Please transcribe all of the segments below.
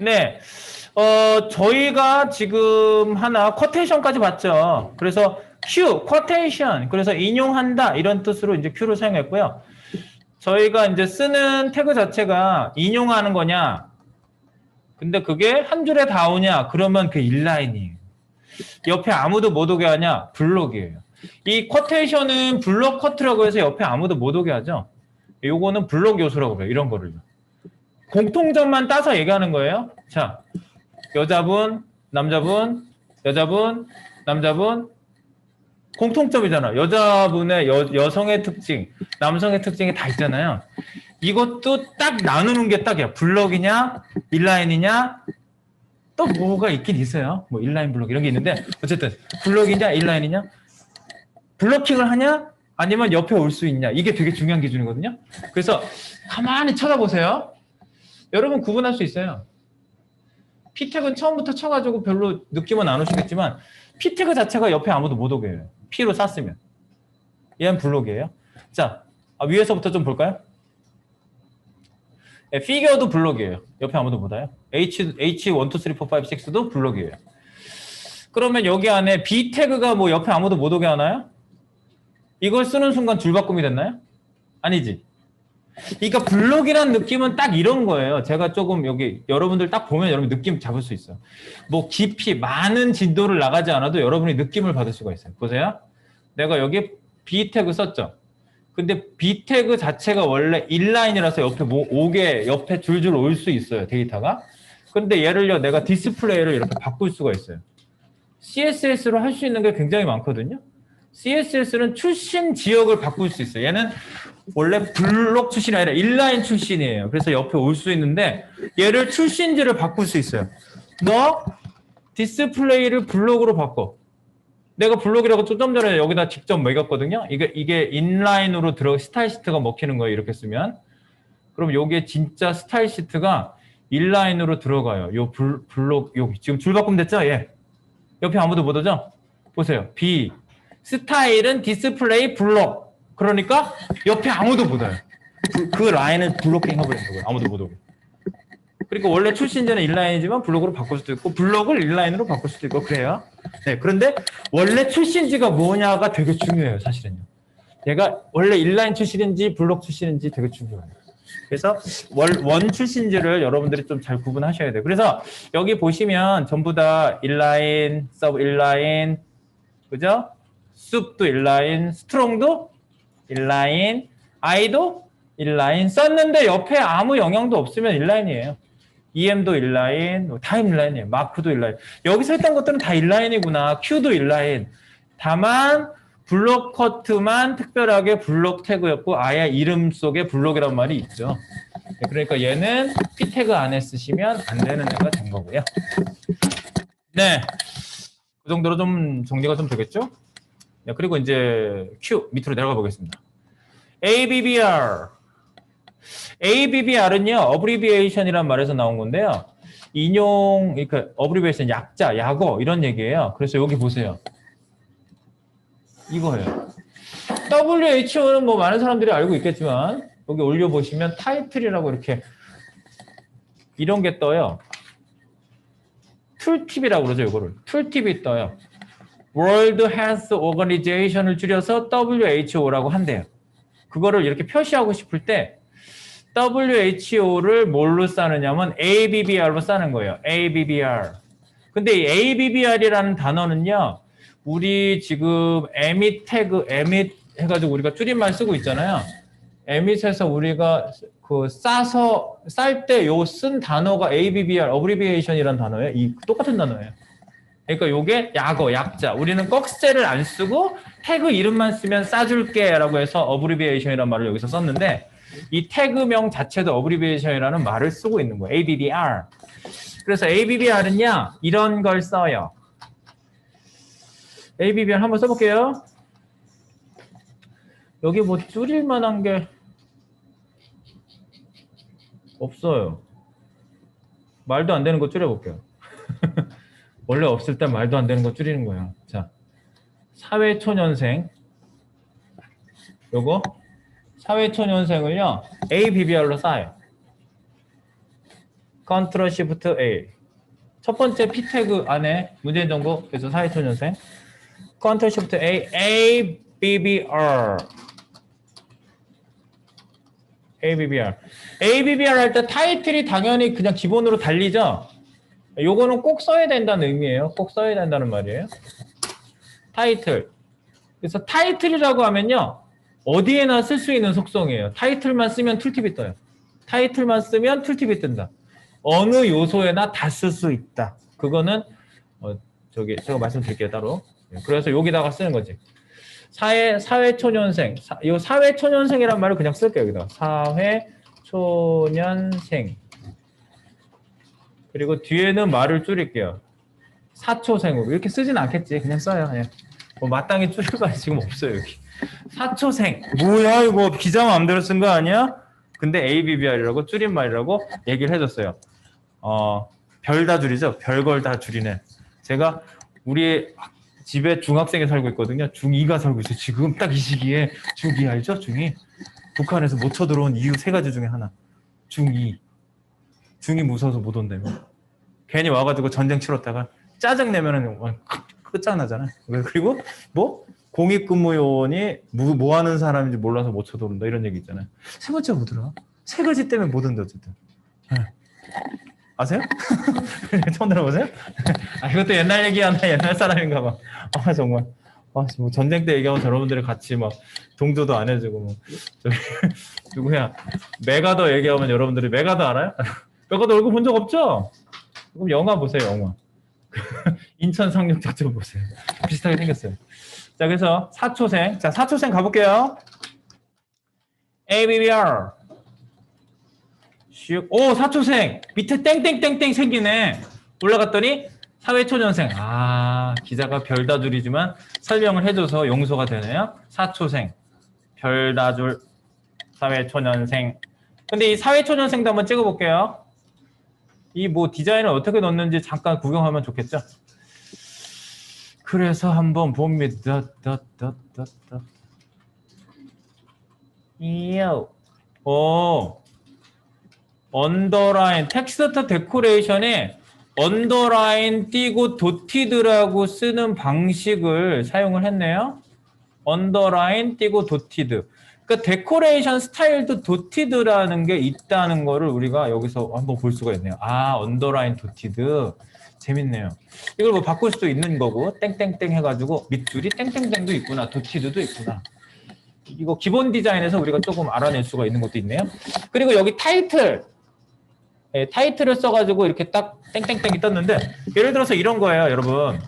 네. 어, 저희가 지금 하나 쿼테이션까지 봤죠. 그래서 Q, 쿼테이션. 그래서 인용한다. 이런 뜻으로 이제 Q를 사용했고요. 저희가 이제 쓰는 태그 자체가 인용하는 거냐. 근데 그게 한 줄에 다 오냐. 그러면 그 인라인이에요. 옆에 아무도 못 오게 하냐. 블록이에요. 이 쿼테이션은 블록 커트라고 해서 옆에 아무도 못 오게 하죠. 요거는 블록 요소라고 그래요. 이런 거를. 공통점만 따서 얘기하는 거예요. 자, 여자분, 남자분, 여자분, 남자분, 공통점이잖아. 여자분의 여, 여성의 특징, 남성의 특징이 다 있잖아요. 이것도 딱 나누는 게 딱이야. 블럭이냐, 인라인이냐, 또 뭐가 있긴 있어요. 뭐 인라인 블럭 이런 게 있는데 어쨌든 블럭이냐, 인라인이냐, 블로킹을 하냐, 아니면 옆에 올 수 있냐. 이게 되게 중요한 기준이거든요. 그래서 가만히 쳐다보세요. 여러분 구분할 수 있어요. 피택은 처음부터 쳐가지고 별로 느낌은 안 오시겠지만 피태그 자체가 옆에 아무도 못 오게 해요. P로 쌌으면. 얘는 블록이에요. 자, 아, 위에서부터 좀 볼까요? 예, 피겨도 블록이에요. 옆에 아무도 못 와요. H, H 1, 2, 3, 4, 5, 6도 블록이에요. 그러면 여기 안에 B 태그가 뭐 옆에 아무도 못 오게 하나요? 이걸 쓰는 순간 줄 바꿈이 됐나요? 아니지. 그러니까 블록이란 느낌은 딱 이런 거예요. 제가 조금 여기 여러분들 딱 보면 여러분 느낌 잡을 수 있어요. 뭐 깊이 많은 진도를 나가지 않아도 여러분이 느낌을 받을 수가 있어요. 보세요. 내가 여기 B 태그 썼죠. 근데 B 태그 자체가 원래 인라인이라서 옆에 뭐 오게 옆에 줄줄 올 수 있어요. 데이터가. 근데 예를요 내가 디스플레이를 이렇게 바꿀 수가 있어요. CSS로 할 수 있는 게 굉장히 많거든요. CSS는 출신 지역을 바꿀 수 있어요. 얘는 원래 블록 출신이 아니라 인라인 출신이에요. 그래서 옆에 올 수 있는데 얘를 출신지를 바꿀 수 있어요. 너 디스플레이를 블록으로 바꿔. 내가 블록이라고 좀 전에 여기다 직접 매겼거든요. 이게 이게 인라인으로 들어 스타일 시트가 먹히는 거예요. 이렇게 쓰면. 그럼 요게 진짜 스타일 시트가 인라인으로 들어가요. 요 블, 블록 여기 지금 줄 바꿈 됐죠? 예. 옆에 아무도 못 오죠? 보세요. B 스타일은 디스플레이 블록. 그러니까 옆에 아무도 못 와요. 그, 그 라인을 블로킹 해버리는 거예요. 아무도 못 오게. 그러니까 원래 출신자는 인라인이지만 블록으로 바꿀 수도 있고 블록을 인라인으로 바꿀 수도 있고 그래요. 네, 그런데 원래 출신지가 뭐냐가 되게 중요해요, 사실은요. 얘가 원래 인라인 출신인지 블록 출신인지 되게 중요해요. 그래서 원, 원 출신지를 여러분들이 좀 잘 구분하셔야 돼요. 그래서 여기 보시면 전부 다 인라인, 서브 인라인, 그죠? 숲도 인라인, 스트롱도 인라인, 아이도 인라인 썼는데 옆에 아무 영향도 없으면 인라인이에요. EM도 인라인, 뭐다 인라인이에요. 마크도 인라인. 여기서 했던 것들은 다 인라인이구나. Q도 인라인. 다만 블록 커트만 특별하게 블록 태그였고 아예 이름 속에 블록이란 말이 있죠. 네, 그러니까 얘는 P 태그 안에 쓰시면 안 되는 애가 된 거고요. 네. 그 정도로 좀 정리가 좀 되겠죠? 네, 그리고 이제 Q 밑으로 내려가 보겠습니다. ABBR. ABBR은요, 어브리비에이션이란 말에서 나온 건데요. 인용, 그러니까 어브리비에이션 약자, 약어 이런 얘기예요. 그래서 여기 보세요. 이거예요. WHO는 뭐 많은 사람들이 알고 있겠지만 여기 올려 보시면 타이틀이라고 이렇게 이런 게 떠요. 툴팁이라고 그러죠, 이거를. 툴팁이 떠요. World Health Organization을 줄여서 WHO라고 한대요. 그거를 이렇게 표시하고 싶을 때 WHO를 뭘로 싸느냐면 ABBR로 싸는 거예요. ABBR. 근데 이 ABBR이라는 단어는요. 우리 지금 에밋 태그, 에밋 해가지고 우리가 줄임말 쓰고 있잖아요. 에밋에서 우리가 그 싸서 쌀 때 요 쓴 단어가 ABBR, 어브리비에이션이라는 단어예요. 이 똑같은 단어예요. 그러니까 요게 약어, 약자. 우리는 꺽쇠를 안 쓰고 태그 이름만 쓰면 싸줄게라고 해서 어브리비에이션이라는 말을 여기서 썼는데 이 태그명 자체도 어브리비에이션이라는 말을 쓰고 있는 거예요. ABBR. 그래서 ABBR은요 이런 걸 써요. ABBR 한번 써볼게요. 여기 뭐 줄일 만한 게 없어요. 말도 안 되는 거 줄여볼게요. 원래 없을 때 말도 안 되는 거 줄이는 거야. 자, 사회초년생. 요거 사회초년생을요 ABBR로 쌓아요. 컨트롤 시프트 A. 첫 번째 P 태그 안에 문재인 정부 그래서 사회초년생 컨트롤 시프트 A A B B R A B B R A B B R 할 때 타이틀이 당연히 그냥 기본으로 달리죠. 요거는 꼭 써야 된다는 의미예요. 꼭 써야 된다는 말이에요. 타이틀. 그래서 타이틀이라고 하면요. 어디에나 쓸 수 있는 속성이에요. 타이틀만 쓰면 툴팁이 떠요. 타이틀만 쓰면 툴팁이 뜬다. 어느 요소에나 다 쓸 수 있다. 그거는 어, 저기 제가 말씀드릴게요 따로. 예, 그래서 여기다가 쓰는 거지. 사회 사회 초년생. 사, 요 사회 초년생이란 말을 그냥 쓸게요 여기다. 사회 초년생. 그리고 뒤에는 말을 줄일게요. 사초생으로 이렇게 쓰진 않겠지. 그냥 써요. 예. 뭐 마땅히 줄일 거 지금 없어요 여기. 사초생. 뭐야 이거 기자 마음대로 쓴 거 아니야? 근데 ABBR이라고 줄임말이라고 얘기를 해줬어요. 어, 별 다 줄이죠. 별걸 다 줄이네. 제가 우리 집에 중학생이 살고 있거든요. 중2가 살고 있어요. 지금 딱 이 시기에 중2 알죠? 중2. 북한에서 못 쳐들어온 이유 세 가지 중에 하나. 중2. 중2 무서워서 못 온다며. 괜히 와가지고 전쟁 치렀다가 짜증 내면은 와, 끝장나잖아. 그리고 뭐 공익근무요원이 뭐, 뭐 하는 사람인지 몰라서 못 쳐들어온다 이런 얘기 있잖아요. 세 번째 뭐더라? 세 가지 때문에 못 온다 어쨌든. 네. 아세요? 처음 들어보세요? 아 이것도 옛날 얘기하나 옛날 사람인가 봐. 아 정말. 아, 뭐 전쟁 때 얘기하면 여러분들이 같이 막 동조도 안 해주고 뭐 저기 누구야 메가더 얘기하면 여러분들이 메가더 알아요? 메가더 얼굴 본 적 없죠? 그럼 영화 보세요 영화. 인천 상륙작전 보세요. 비슷하게 생겼어요. 자 그래서 사초생 자 사초생 가볼게요. ABBR 슉. 오 사초생 밑에 땡땡땡땡 생기네. 올라갔더니 사회초년생. 아 기자가 별다줄이지만 설명을 해줘서 용서가 되네요. 사초생 별다줄 사회초년생. 근데 이 사회초년생도 한번 찍어볼게요. 이 뭐 디자인을 어떻게 넣는지 잠깐 구경하면 좋겠죠. 그래서 한번 봅니다. 따따따따. 이요. 오. 언더라인 텍스트 데코레이션에 언더라인 띄고 도티드라고 쓰는 방식을 사용을 했네요. 언더라인 띄고 도티드. 그러니까 데코레이션 스타일도 도티드라는 게 있다는 거를 우리가 여기서 한번 볼 수가 있네요. 아, 언더라인 도티드. 재밌네요. 이걸 뭐 바꿀 수도 있는 거고 땡땡땡 해가지고 밑줄이 땡땡땡도 있구나. 도티드도 있구나. 이거 기본 디자인에서 우리가 조금 알아낼 수가 있는 것도 있네요. 그리고 여기 타이틀. 예, 타이틀을 써가지고 이렇게 딱 땡땡땡이 떴는데 예를 들어서 이런 거예요, 여러분.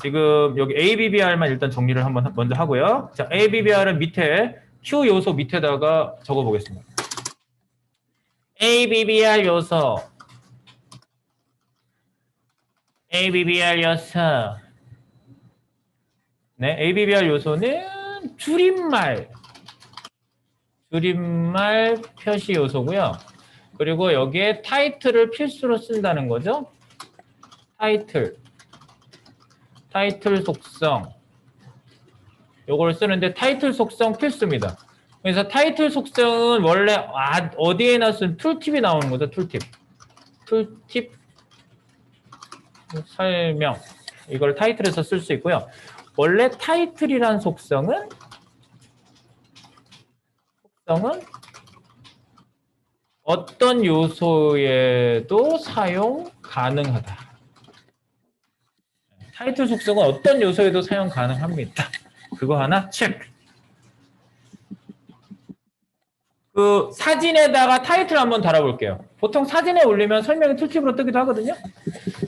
지금 여기 ABBR만 일단 정리를 한번 먼저 하고요. 자, ABBR은 밑에 Q 요소 밑에다가 적어보겠습니다. ABBR 요소. ABBR 요소. 네, ABBR 요소는 줄임말. 줄임말 표시 요소고요. 그리고 여기에 타이틀을 필수로 쓴다는 거죠. 타이틀. 타이틀 속성. 요걸 쓰는데 타이틀 속성 필수입니다. 그래서 타이틀 속성은 원래 아, 어디에나 쓴 툴팁이 나오는 거죠. 툴팁. 툴팁 설명. 이걸 타이틀에서 쓸 수 있고요. 원래 타이틀이란 속성은 속성은 어떤 요소에도 사용 가능하다. 타이틀 속성은 어떤 요소에도 사용 가능합니다. 그거 하나 체크. 그 사진에다가 타이틀 한번 달아볼게요. 보통 사진에 올리면 설명이 툴팁으로 뜨기도 하거든요.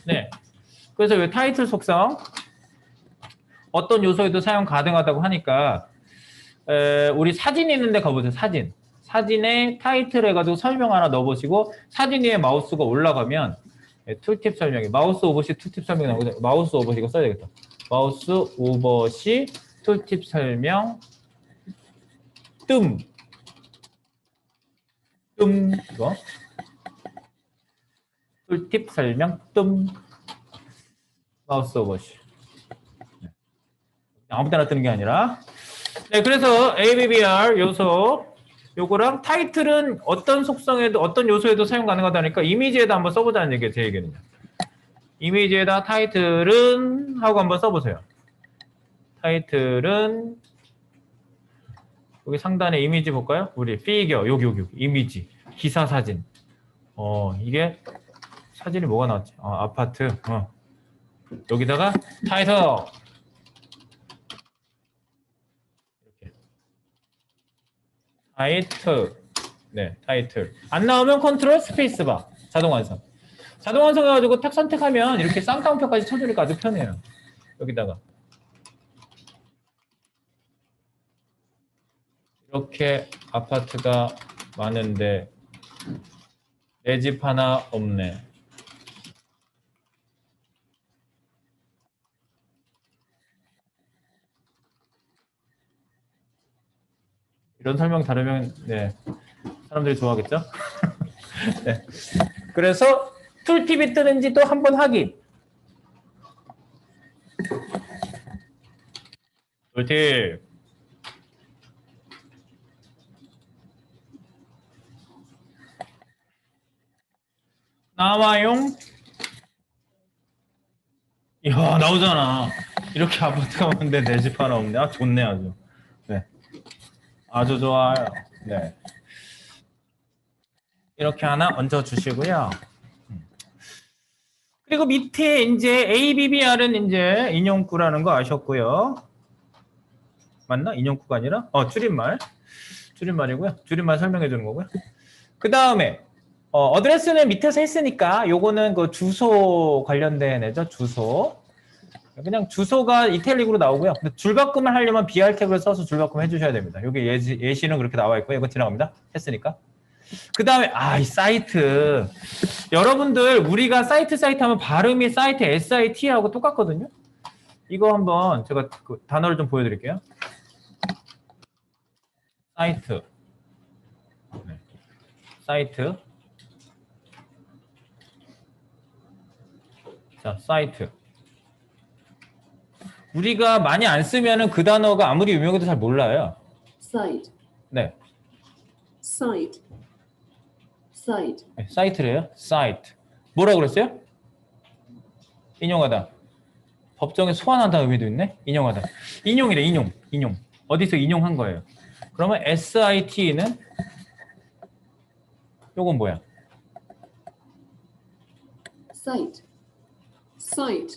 네. 그래서 이 타이틀 속성 어떤 요소에도 사용 가능하다고 하니까 에, 우리 사진 있는데 가보세요. 사진. 사진에 타이틀 해가지고 설명 하나 넣어보시고 사진 위에 마우스가 올라가면 예, 툴팁 설명이 마우스 오버시 툴팁 설명이 나오거든요. 마우스 오버시 이거 써야 되겠다. 마우스 오버시 툴팁 설명 뜸. 뜸 이거 툴팁 설명 뜸 마우스 오버시 네. 아무 데나 뜨는 게 아니라 네 그래서 ABBR 요소 요거랑 타이틀은 어떤 속성에도 어떤 요소에도 사용 가능하다니까 이미지에다 한번 써보자는 얘기예요. 제 얘기는요. 이미지에다 타이틀은 하고 한번 써보세요. 타이틀은 여기 상단에 이미지 볼까요? 우리 피겨 여기 여기 여기 이미지 기사 사진. 어 이게 사진이 뭐가 나왔지? 어, 아파트. 어. 여기다가 타이틀 이렇게 타이틀 네 타이틀 안 나오면 컨트롤 스페이스 바 자동 완성 자동 완성해가지고 탁 선택하면 이렇게 쌍따옴표까지 쳐주니까 아주 편해요 여기다가 이렇게 아파트가 많은데 내 집 하나 없네 이런 설명 다르면 네 사람들이 좋아하겠죠? 네. 그래서 툴팁이 뜨는지 또한번 확인. 툴팁. 나와용. 이야 나오잖아. 이렇게 아파트가 많은데 내 집 하나 없네. 아 좋네 아주. 네. 아주 좋아요. 네. 이렇게 하나 얹어 주시고요. 그리고 밑에 이제 ABBR은 이제 인용구라는 거 아셨고요. 맞나? 인용구가 아니라? 어, 줄임말. 줄임말이고요. 줄임말 설명해 주는 거고요. 그 다음에 어, 어드레스는 밑에서 했으니까 요거는 그 주소 관련된 애죠. 주소. 그냥 주소가 이탈릭으로 나오고요. 줄바꿈을 하려면 BR 탭을 써서 줄바꿈 해주셔야 됩니다. 여기 예시, 예시는 그렇게 나와 있고요. 이거 지나갑니다. 했으니까. 그 다음에 아 이 사이트 여러분들 우리가 사이트 사이트 하면 발음이 사이트 SIT하고 똑같거든요. 이거 한번 제가 그 단어를 좀 보여드릴게요. 사이트 네. 사이트 자 사이트 우리가 많이 안 쓰면은 그 단어가 아무리 유명해도 잘 몰라요. site, 네, site, site, 네, 사이트래요. 사이트. 뭐라 그랬어요? 인용하다. 법정에 소환한다 의미도 있네. 인용하다. 인용이래. 인용. 인용. 어디서 인용한 거예요. 그러면 SIT는 요건 뭐야? site, site,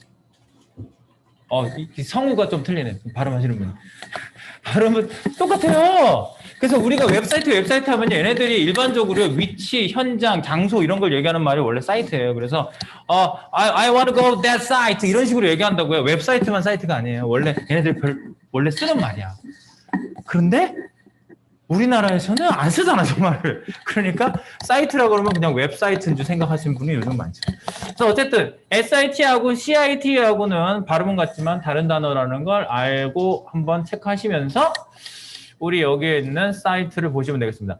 어, 이- 이 성우가 좀 틀리네. 발음하시는 분. 발음은 똑같아요. 그래서 우리가 웹사이트 웹사이트 하면 얘네들이 일반적으로 위치, 현장, 장소 이런 걸 얘기하는 말이 원래 사이트예요. 그래서 어, I, I want to go that site 이런 식으로 얘기한다고요. 웹사이트만 사이트가 아니에요. 원래 얘네들 별 원래 쓰는 말이야. 그런데 우리나라에서는 안 쓰잖아 정말. 그러니까 사이트라고 그러면 그냥 웹사이트인 줄 생각하시는 분이 요즘 많죠. 그래서 어쨌든 SIT하고 CIT하고는 발음은 같지만 다른 단어라는 걸 알고 한번 체크하시면서 우리 여기에 있는 사이트를 보시면 되겠습니다.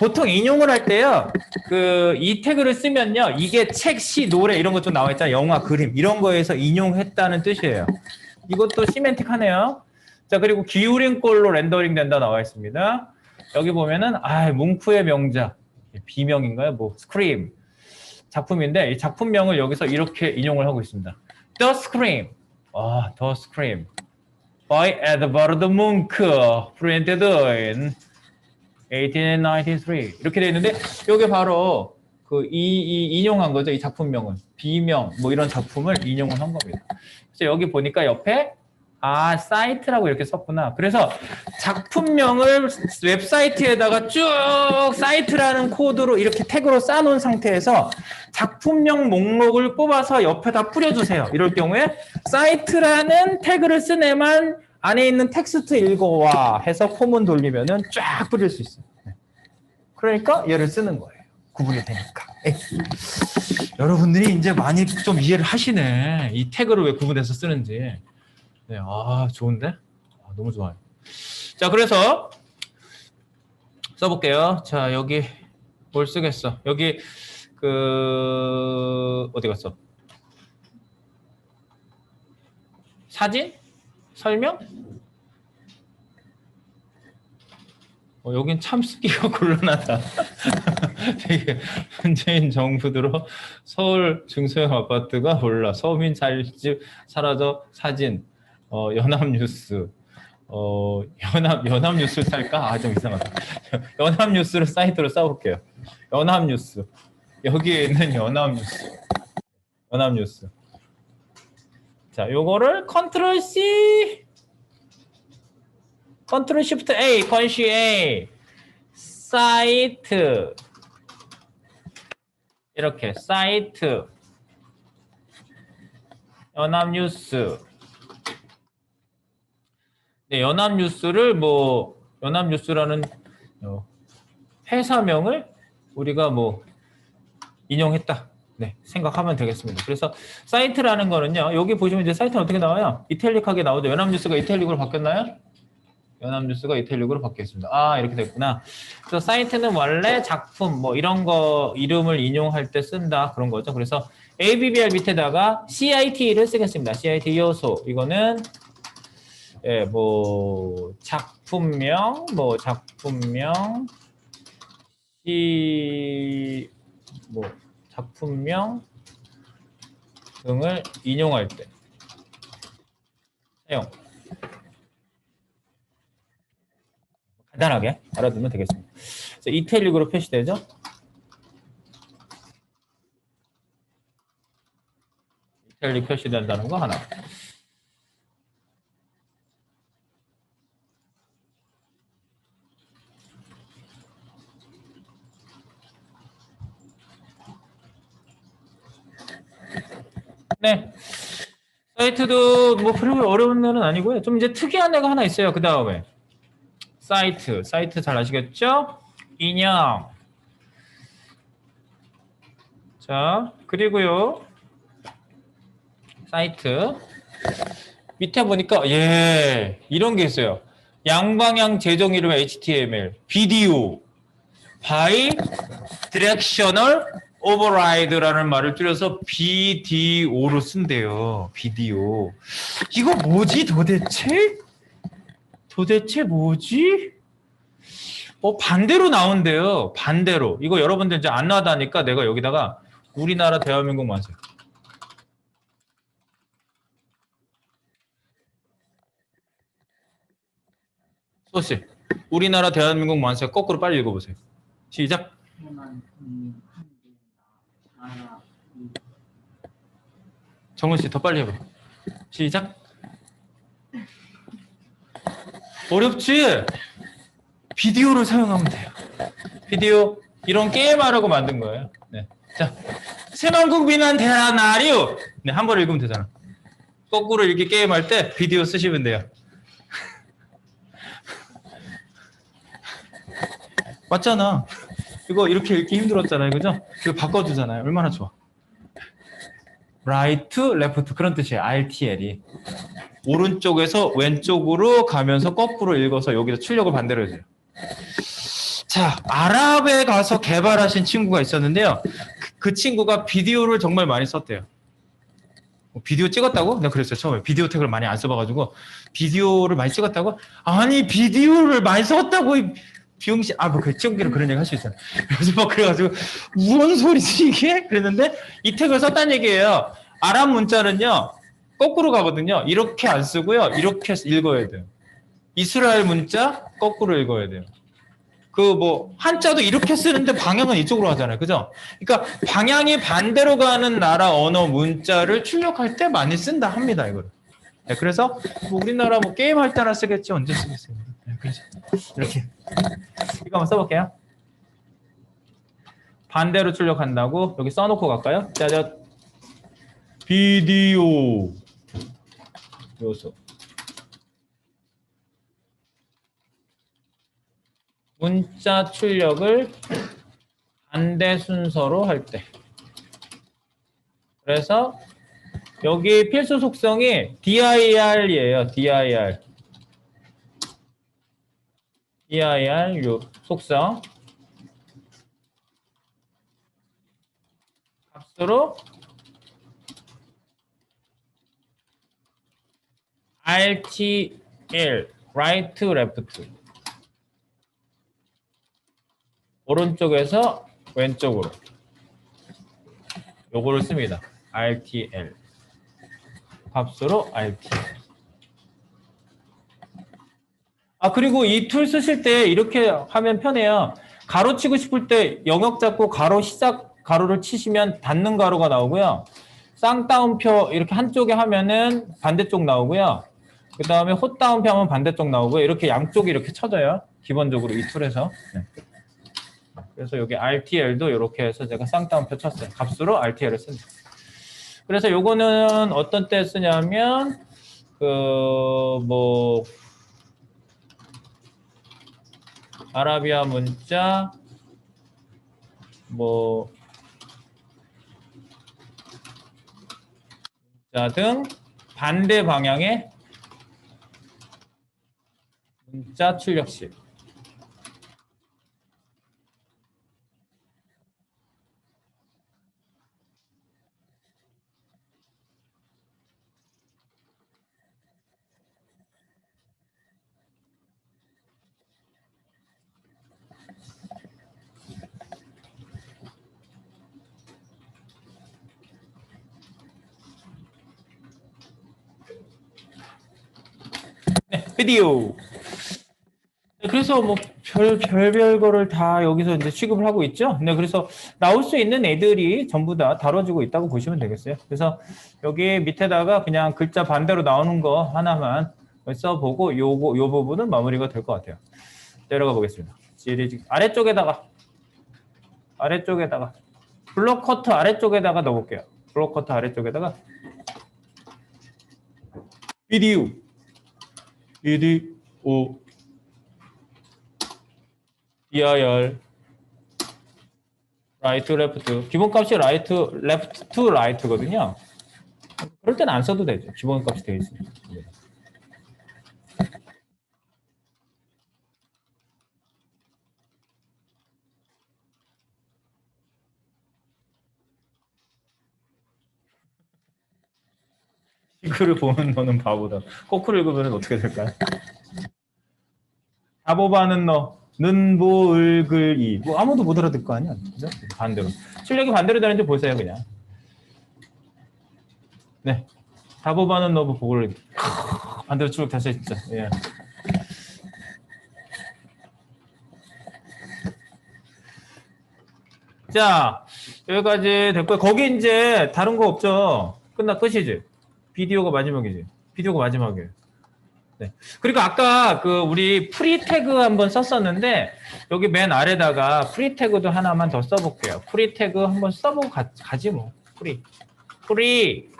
보통 인용을 할 때요, 그 이 태그를 쓰면요, 이게 책, 시, 노래 이런 것 좀 나와 있잖아요. 영화, 그림 이런 거에서 인용했다는 뜻이에요. 이것도 시멘틱하네요. 자 그리고 기울인 꼴로 렌더링 된다 나와 있습니다. 여기 보면은 아 뭉크의 명작 비명인가요? 뭐 스크림 작품인데 이 작품명을 여기서 이렇게 인용을 하고 있습니다. The Scream, 아, The Scream by Edvard Munch, printed in 1893 이렇게 돼 있는데 이게 바로 그 이 이 인용한 거죠 이 작품명은 비명 뭐 이런 작품을 인용을 한 겁니다. 그래서 여기 보니까 옆에 아 사이트라고 이렇게 썼구나. 그래서 작품명을 웹사이트에다가 쭉 사이트라는 코드로 이렇게 태그로 쌓아놓은 상태에서 작품명 목록을 뽑아서 옆에다 뿌려주세요. 이럴 경우에 사이트라는 태그를 쓴 애만 안에 있는 텍스트 읽어와 해서 포문 돌리면 은 쫙 뿌릴 수 있어요. 네. 그러니까 얘를 쓰는 거예요. 구분이 되니까. 에이. 여러분들이 이제 많이 좀 이해를 하시네. 이 태그를 왜 구분해서 쓰는지. 네, 아 좋은데? 아, 너무 좋아요. 자, 그래서 써볼게요. 자, 여기 뭘 쓰겠어? 여기 그 어디 갔어? 사진? 설명? 어, 여긴 참 쓰기가 곤란하다. 되게 문재인 정부 들어 서울 중소형 아파트가 몰라 서민 살집 사라져 사진 어, 연합뉴스. 어, 연합 연합뉴스 살까? 아 좀 이상하다. 연합뉴스를 사이트로 써볼게요. 연합뉴스. 여기에 있는 연합뉴스. 연합뉴스. 자 요거를 컨트롤 C. 컨트롤 시프트 A 컨시 A. 사이트. 이렇게 사이트. 연합뉴스 네, 연합뉴스를 뭐 연합뉴스라는 어, 회사명을 우리가 뭐 인용했다. 네, 생각하면 되겠습니다. 그래서 사이트라는 거는요. 여기 보시면 이제 사이트는 어떻게 나와요? 이탈릭하게 나오죠. 연합뉴스가 이탈릭으로 바뀌었나요? 연합뉴스가 이탈릭으로 바뀌었습니다. 아, 이렇게 됐구나. 그래서 사이트는 원래 작품 뭐 이런 거 이름을 인용할 때 쓴다 그런 거죠. 그래서 ABBR 밑에다가 CIT를 쓰겠습니다. CIT 요소 이거는 예, 뭐 작품명, 뭐 작품명, 이뭐 작품명 등을 인용할 때 사용. 간단하게 알아두면 되겠습니다. 이탈릭으로 표시되죠. 이탈릭 표시된다는 거 하나. 네. 사이트도 뭐 그렇게 어려운 거는 아니고요. 좀 이제 특이한 애가 하나 있어요. 그 다음에 사이트, 사이트 잘 아시겠죠? 인형. 자, 그리고요. 사이트 밑에 보니까 예 이런 게 있어요. 양방향 재정 이름 HTML, 비디오, 바이 디렉셔널 오버라이드라는 말을 줄여서 BDO로 쓴대요. 비디오. 이거 뭐지 도대체? 도대체 뭐지? 어 반대로 나온대요. 반대로. 이거 여러분들 이제 안 나다니까 내가 여기다가 우리나라 대한민국 만세. 소씨, 우리나라 대한민국 만세 거꾸로 빨리 읽어보세요. 시작. 정은 씨 더 빨리 해봐. 시작. 어렵지? 비디오를 사용하면 돼요. 비디오 이런 게임하라고 만든 거예요. 네. 자, 새만국 비난 대나리오. 네, 한 번 읽으면 되잖아. 거꾸로 이렇게 게임할 때 비디오 쓰시면 돼요. 맞잖아. 이거 이렇게 읽기 힘들었잖아요, 그죠? 이거 바꿔주잖아요. 얼마나 좋아. right, left 그런 뜻이에요. RTL이 오른쪽에서 왼쪽으로 가면서 거꾸로 읽어서 여기서 출력을 반대로 해줘요. 자, 아랍에 가서 개발하신 친구가 있었는데요. 그, 그 친구가 비디오를 정말 많이 썼대요. 뭐 비디오 찍었다고? 내가 그랬어요 처음에 비디오 택을 많이 안 써봐가지고 비디오를 많이 찍었다고? 아니 비디오를 많이 썼다고 이 비용신 아뭐그 친구끼리 그런 얘기 할 수 있잖아. 그래서 막 그래가지고 무슨 소리지 이게? 그랬는데 이 택을 썼다는 얘기예요. 아랍 문자는요 거꾸로 가거든요. 이렇게 안 쓰고요 이렇게 읽어야 돼요. 이스라엘 문자 거꾸로 읽어야 돼요. 그 뭐 한자도 이렇게 쓰는데 방향은 이쪽으로 하잖아요. 그죠? 그러니까 방향이 반대로 가는 나라 언어 문자를 출력할 때 많이 쓴다 합니다. 이거를. 네, 그래서 뭐 우리나라 뭐 게임 할 때나 쓰겠지 언제. 네, 그래서 이렇게 이거 한번 써볼게요. 반대로 출력한다고 여기 써놓고 갈까요? 짜잔 비디오 요소 문자 출력을 반대 순서로 할 때. 그래서 여기 필수 속성이 dir이에요. dir. Dir 요 속성. 값으로 RTL, right, left. 오른쪽에서 왼쪽으로 요거를 씁니다. RTL 값으로 RTL 아 그리고 이 툴 쓰실 때 이렇게 하면 편해요. 가로 치고 싶을 때 영역 잡고 가로 시작 가로를 치시면 닫는 가로가 나오고요. 쌍따옴표 이렇게 한쪽에 하면은 반대쪽 나오고요. 그 다음에 헛다운표 하면 반대쪽 나오고요. 이렇게 양쪽이 이렇게 쳐져요. 기본적으로 이 툴에서. 네. 그래서 여기 RTL도 이렇게 해서 제가 쌍따옴표 쳤어요. 값으로 RTL을 씁니다. 그래서 요거는 어떤 때 쓰냐면 그뭐 아라비아 문자 뭐 문자 등 반대 방향의 문자 출력 시 네, 비디오. 네, 그래서 뭐 별 별별 거를 다 여기서 이제 취급을 하고 있죠. 네, 그래서 나올 수 있는 애들이 전부 다 다뤄지고 있다고 보시면 되겠어요. 그래서 여기 밑에다가 그냥 글자 반대로 나오는 거 하나만 써보고 요거 요 부분은 마무리가 될 것 같아요. 내려가 보겠습니다. 아래쪽에다가 아래쪽에다가 블록 커터 아래쪽에다가 넣어볼게요. 블록 커터 아래쪽에다가 비디오 비디오 이하열 라이트 레프트 기본값이 라이트 레프트 투 라이트거든요. 그럴 때는 안 써도 되죠. 기본값이 되어 있습니다. 네. 이거를 보는 너는 바보다. 거꾸로 읽으면 어떻게 될까요? 바보바는 너 는 보을글 이. 뭐 아무도 못 알아듣을 거 아니야. 그죠? 반대로. 출력이 반대로 되는지 보세요 그냥. 네. 바보바는 너 보글 반대로 출력 다시 진짜. 예. 자 여기까지 됐고요. 거기 이제 다른 거 없죠? 끝나 끝이지. 비디오가 마지막이지. 비디오가 마지막이에요. 네. 그리고 아까 그 우리 프리 태그 한번 썼었는데 여기 맨 아래다가 프리 태그도 하나만 더 써볼게요. 프리 태그 한번 써보고 가, 가지 뭐. 프리. 프리.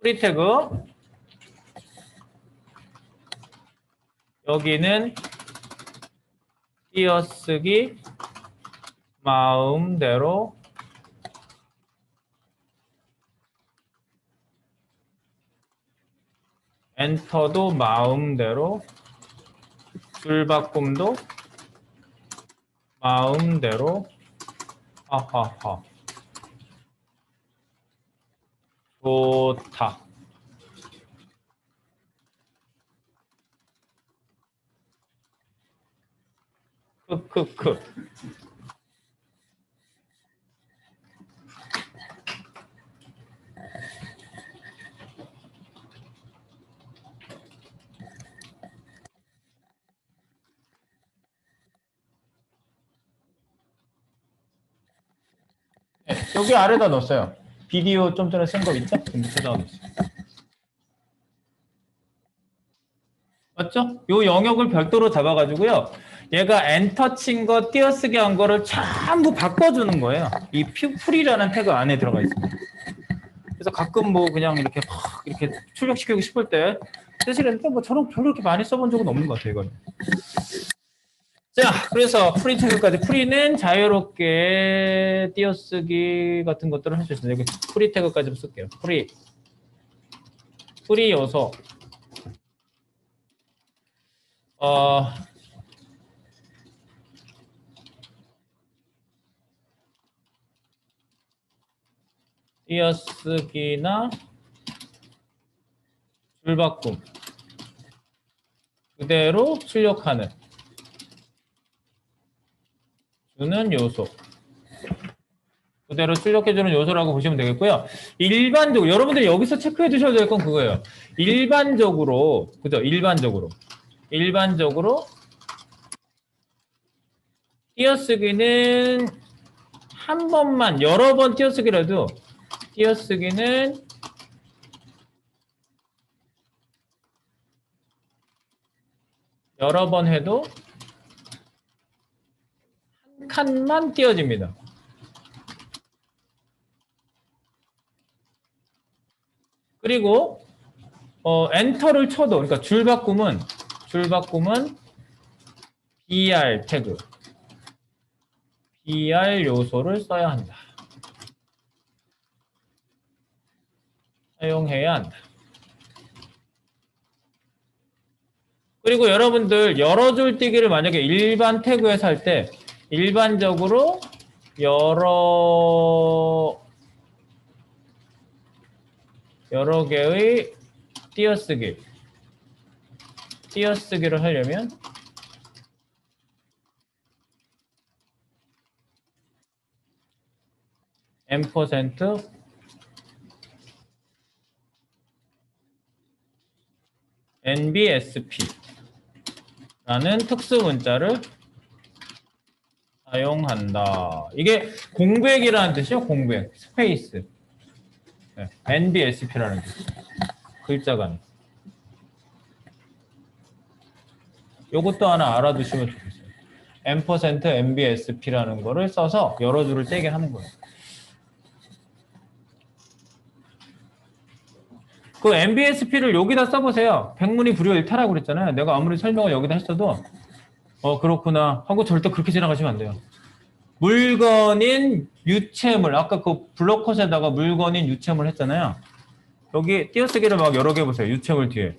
프리 태그. 여기는 띄어쓰기 마음대로 엔터도 마음대로 줄바꿈도 마음대로. 하하하. 좋다. 크크크 네, 여기 아래다 넣었어요. 비디오 좀 전에 쓴 거 있죠? 그 밑에다 넣었어요. 맞죠? 요 영역을 별도로 잡아가지고요. 얘가 엔터 친 거, 띄어쓰기 한 거를 전부 바꿔주는 거예요. 이 퓨- 풀이라는 태그 안에 들어가 있습니다. 그래서 가끔 뭐 그냥 이렇게 막 이렇게 출력시키고 싶을 때 쓰시는데 뭐 별로 그렇게 많이 써본 적은 없는 것 같아요, 이건. 자, 그래서 프리 태그까지 프리는 자유롭게 띄어쓰기 같은 것들을 할 수 있습니다. 여기 프리 태그까지 좀 쓸게요. 프리. 프리 요소. 어, 띄어쓰기나 줄바꿈 그대로 출력하는 주는 요소. 그대로 출력해주는 요소라고 보시면 되겠고요. 일반적으로 여러분들이 여기서 체크해 두셔야 될 건 그거예요. 일반적으로 그죠? 일반적으로 일반적으로 띄어쓰기는 한 번만 여러 번 띄어쓰기라도 띄어쓰기는 여러 번 해도 한 칸만 띄어집니다. 그리고 어, 엔터를 쳐도 그러니까 줄 바꿈은 줄 바꿈은 br 태그 br 요소를 써야 한다. 사용해야 한다. 그리고 여러분들 여러 줄 띄기를 만약에 일반 태그에서 할 때 일반적으로 여러 여러 개의 띄어쓰기 띄어쓰기를 하려면 m% nbsp 라는 특수 문자를 사용한다. 이게 공백이라는 뜻이요. 공백, 스페이스. 네, NBSP라는 뜻. 글자가. 요것도 하나 알아두시면 좋겠어요. M% NBSP라는 거를 써서 여러 줄을 떼게 하는 거예요. 그 NBSP를 여기다 써보세요. 백문이 불여 일타라고 그랬잖아요. 내가 아무리 설명을 여기다 했어도 어 그렇구나 하고 절대 그렇게 지나가시면 안 돼요. 물건인 유체물 아까 그 블록컷에다가 물건인 유체물 했잖아요. 여기 띄어쓰기를 막 여러 개 보세요. 유체물 뒤에.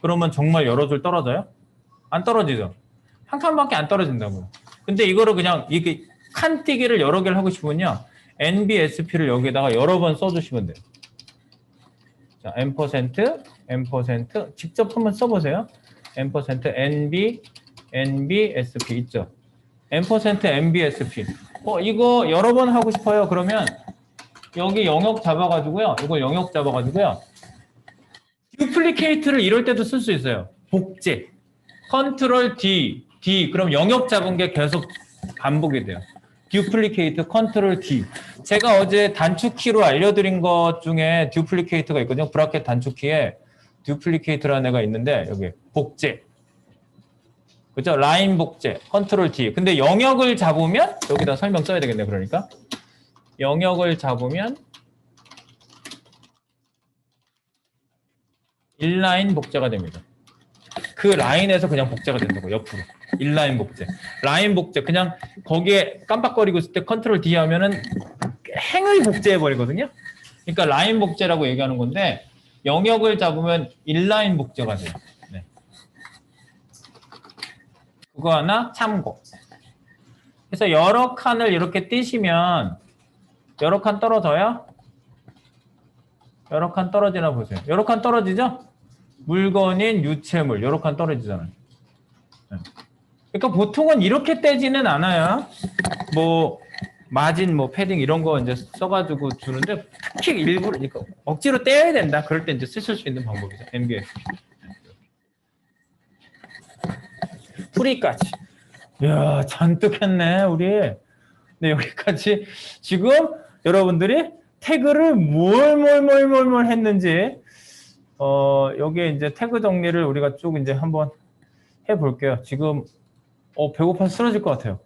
그러면 정말 여러 줄 떨어져요? 안 떨어지죠. 한 칸밖에 안 떨어진다고요. 근데 이거를 그냥 이게 칸 띄기를 여러 개를 하고 싶으면요. NBSP를 여기다가 여러 번 써주시면 돼요. 자, M%, M% 직접 한번 써보세요. M% NB, NBSP 있죠. M% NBSP. 어, 이거 여러 번 하고 싶어요. 그러면 여기 영역 잡아가지고요. 이거 영역 잡아가지고요. 듀플리케이트를 이럴 때도 쓸 수 있어요. 복제. 컨트롤 D, D. 그럼 영역 잡은 게 계속 반복이 돼요. 듀플리케이트 컨트롤 D. 제가 어제 단축키로 알려드린 것 중에 듀플리케이트가 있거든요. 브라켓 단축키에 듀플리케이트라는 애가 있는데 여기 복제. 그죠? 라인 복제, 컨트롤 D. 근데 영역을 잡으면 여기다 설명 써야 되겠네요. 그러니까 영역을 잡으면 인라인 복제가 됩니다. 그 라인에서 그냥 복제가 된다고 옆으로 인라인 복제 라인 복제 그냥 거기에 깜빡거리고 있을 때 컨트롤 D 하면은 행을 복제해 버리거든요 그러니까 라인 복제라고 얘기하는 건데 영역을 잡으면 인라인 복제가 돼요 네. 그거 하나 참고 그래서 여러 칸을 이렇게 띄시면 여러 칸 떨어져요 여러 칸 떨어지나 보세요 여러 칸 떨어지죠 물건인 유체물 요렇게 칸 떨어지잖아요. 네. 그러니까 보통은 이렇게 떼지는 않아요. 뭐 마진, 뭐 패딩 이런 거 이제 써가지고 주는데 특히 일부러 그러니까 억지로 떼야 된다. 그럴 때 이제 쓰실 수 있는 방법이죠. MBS. 프리까지. 이야 잔뜩 했네 우리. 네 여기까지 지금 여러분들이 태그를 뭘 뭘 뭘 뭘 뭘 했는지 어, 여기에 이제 태그 정리를 우리가 쭉 이제 한번 해볼게요. 지금, 어, 배고파서 쓰러질 것 같아요.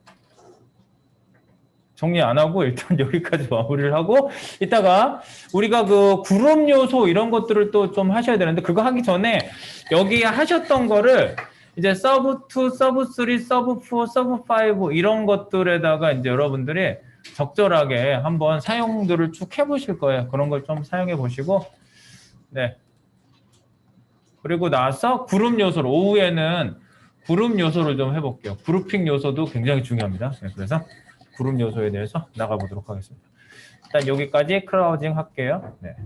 정리 안 하고 일단 여기까지 마무리를 하고, 이따가 우리가 그 구름 요소 이런 것들을 또 좀 하셔야 되는데, 그거 하기 전에 여기 하셨던 거를 이제 서브 2, 서브 3, 서브 4, 서브 5 이런 것들에다가 이제 여러분들이 적절하게 한번 사용들을 쭉 해보실 거예요. 그런 걸 좀 사용해 보시고, 네. 그리고 나서 구름 요소를 오후에는 구름 요소를 좀 해볼게요. 그룹핑 요소도 굉장히 중요합니다. 네, 그래서 구름 요소에 대해서 나가보도록 하겠습니다. 일단 여기까지 크라우징 할게요. 네.